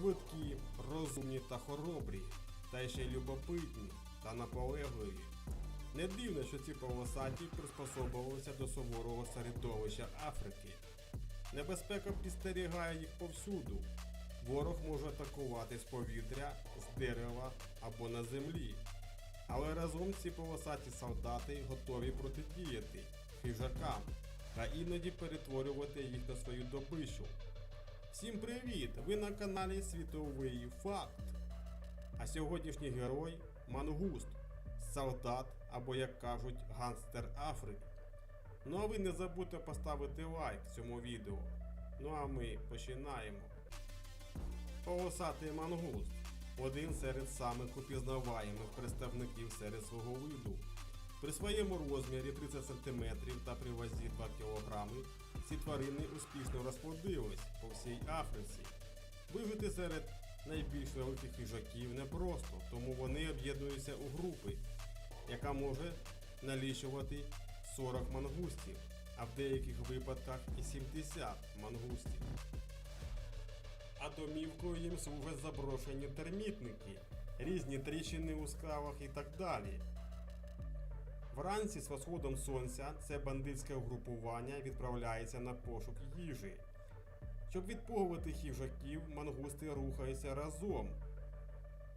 Швидкі, розумні та хоробрі, та ще й любопитні та наполегливі. Не дивно, що ці полосаті приспособувалися до суворого середовища Африки. Небезпека підстерігає їх повсюду. Ворог може атакувати з повітря, з дерева або на землі. Але разом ці полосаті солдати готові протидіяти хижакам та іноді перетворювати їх на свою добишу. Всім привіт! Ви на каналі Світовий Факт. А сьогоднішній герой Мангуст, солдат або, як кажуть, ганстер Африки. Ну а ви не забудьте поставити лайк цьому відео. Ну а ми починаємо. Полосатий мангуст один серед самих упізнаваємих представників серед свого виду. При своєму розмірі 30 см та при вазі 2 кг ці тварини успішно розплодились по всій Африці. Вижити серед найбільш великих хижаків непросто, тому вони об'єднуються у групи, яка може налічувати 40 мангустів, а в деяких випадках і 70 мангустів. А домівкою їм служать заброшені термітники, різні тріщини у скалах і так далі. Вранці з восходом сонця це бандитське угрупування відправляється на пошук їжі. Щоб відпугувати хижаків, мангусти рухаються разом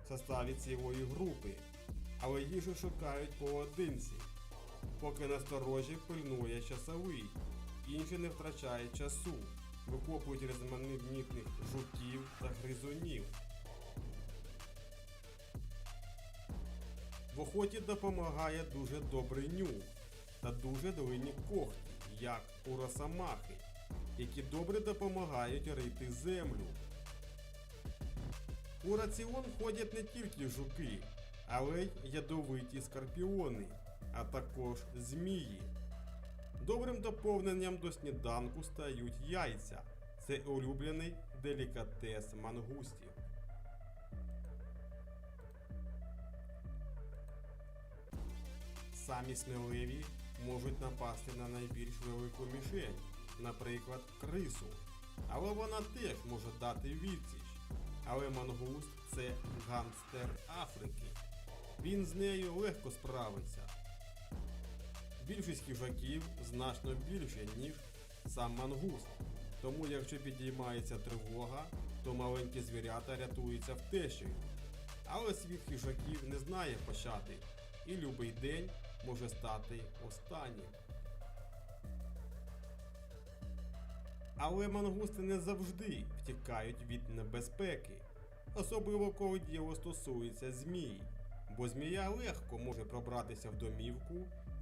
в составі цілої групи, але їжу шукають поодинці, поки насторожі пильнує часовий, інші не втрачають часу, викопують різноманітних жуків та гризунів. В охоті допомагає дуже добрий нюх та дуже длинні когті, як у росомахи, які добре допомагають рити землю. У раціон входять не тільки жуки, але й ядовиті скорпіони, а також змії. Добрим доповненням до сніданку стають яйця. Це улюблений делікатес мангустів. Самі сміливі можуть напасти на найбільш велику мішень, наприклад, крису. Але вона теж може дати відсіч. Але мангуст це ганстер Африки. Він з нею легко справиться. Більшість хижаків значно більше, ніж сам мангуст. Тому якщо підіймається тривога, то маленькі звірята рятуються втечею. Але світ хижаків не знає пощади, і любий день може стати останнім. Але мангусти не завжди втікають від небезпеки, особливо коли діло стосується змій, бо змія легко може пробратися в домівку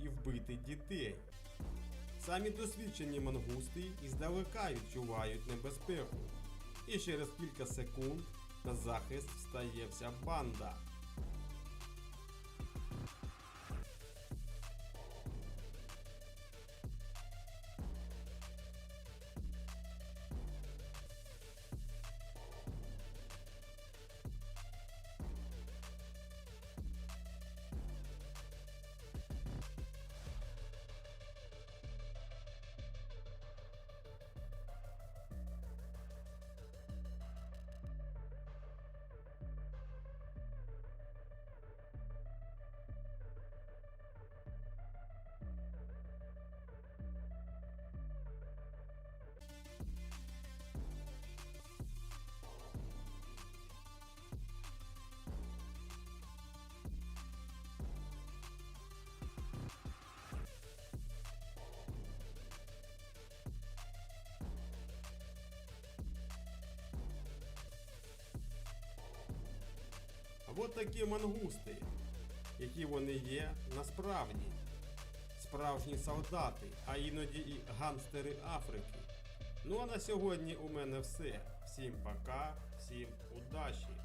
і вбити дітей. Самі досвідчені мангусти іздалека відчувають небезпеку, і через кілька секунд на захист встає вся банда. От такі мангусти, які вони є насправді. Справжні солдати, а іноді і гангстери Африки. Ну а на сьогодні у мене все. Всім пока, всім удачі!